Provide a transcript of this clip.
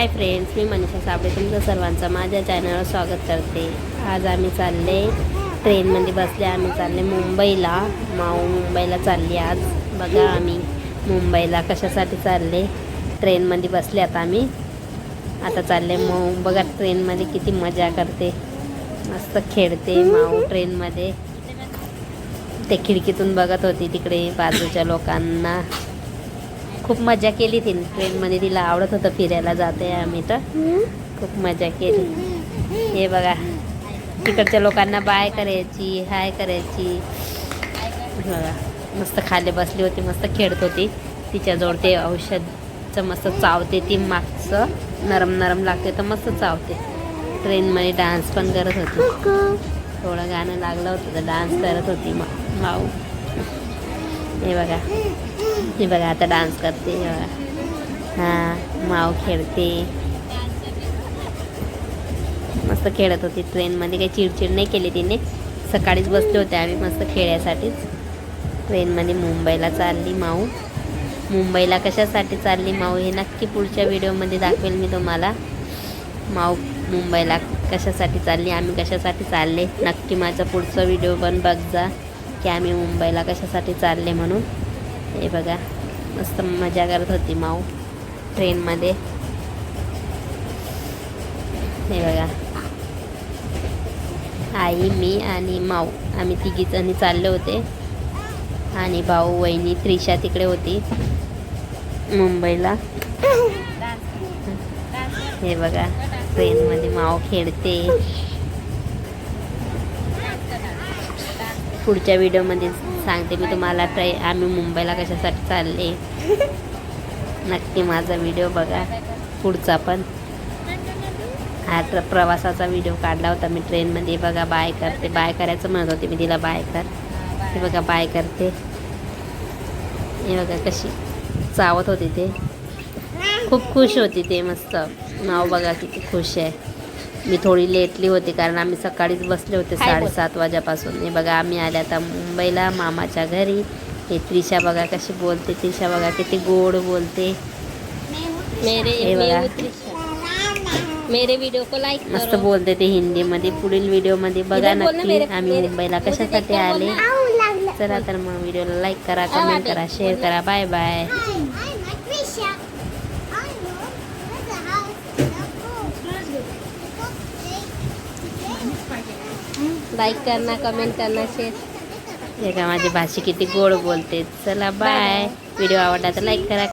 हाय friends मी मनीषा साबळे तुमचं सर्वांचं माझ्या चॅनलवर स्वागत करते. आज आम्ही चालले ट्रेनमध्ये बसले आम्ही चालले मुंबईला. माऊ मुंबईला चालली आज. बघा आम्ही मुंबईला कशासाठी चालले. ट्रेनमध्ये बसले आता आम्ही. आता चालले माऊ. बघा ट्रेनमध्ये किती मजा करते. मस्त खेळते माऊ ट्रेनमध्ये ते खिडकीतून बघत होती तिकडे बाजूच्या लोकांना. खूप मजा केली तिने ट्रेनमध्ये तिला आवडत होतं फिरायला जाते आम्ही तर. खूप मजा केली. हे बघा. तिकडच्या लोकांना बाय करायची हाय करायची. बघा. मस्त खाली बसली होती मस्त खेळत होती. तिच्याजवळ ते औषधचं मस्त चावते ती मागचं. नरम नरम लागते तर मस्त चावते. ट्रेनमध्ये डान्स पण करत होती. थोडं गाणं लागलं होतं तर डान्स करत होती मा माऊ. हे बघा. हे बघा आता डान्स करते हे बघा. हां माव खेळते. मस्त खेळत होती ट्रेनमध्ये काही चिडचिड नाही केली तिने. सकाळीच बसले होते आम्ही मस्त खेळायसाठीच ट्रेनमध्ये मुंबईला चालली माऊ. मुंबईला कशासाठी चालली माऊ हे नक्की पुढच्या व्हिडिओमध्ये दाखवेल मी तुम्हाला. माऊ मुंबईला कशासाठी चालली आम्ही कशासाठी चालले नक्की माझा पुढचा व्हिडिओ पण बघ जा. की आम्ही मुंबईला कशासाठी चालले म्हणून. हे बघा मस्त मजा करत होती माऊ ट्रेनमध्ये. हे बघा. आई मी आणि माऊ आम्ही तिघीजणी चालले होते. आणि भाऊ वहिनी त्रिशा तिकडे होती मुंबईला. हे बघा ट्रेनमध्ये माऊ खेळते. पुढच्या व्हिडिओमध्ये सांगते मी तुम्हाला ट्रे आम्ही मुंबईला कशासाठी चालले. नक्की माझा व्हिडिओ बघा पुढचा पण. हा ट्र प्रवासाचा व्हिडिओ काढला होता मी ट्रेनमध्ये. बघा बाय करते. बाय करायचं म्हणत होते मी तिला बाय कर. हे बघा बाय करते. हे बघा कशी चावत होती ते. खूप खुश होती ते मस्त. नाव बघा किती खुश आहे. मी थोडी लेटली होती कारण आम्ही सकाळीच बसले होते साडेसात वाजेपासून. हे बघा आम्ही आले आता मुंबईला मामाच्या घरी. हे त्रिशा बघा कशी बोलते. त्रिशा बघा किती गोड बोलते. मेरे को लाइक मस्त बोलते ते हिंदीमध्ये पुढील व्हिडिओमध्ये बघा नक्की आम्ही मुंबईला कशासाठी आले. चला तर मग व्हिडिओला लाईक करा कमेंट करा शेअर करा. बाय बाय लाइक करना कमेंट करना शेअर हे का माझी भाषी किती गोड बोलते. चला बाय व्हिडिओ आवडला तर लाईक करा.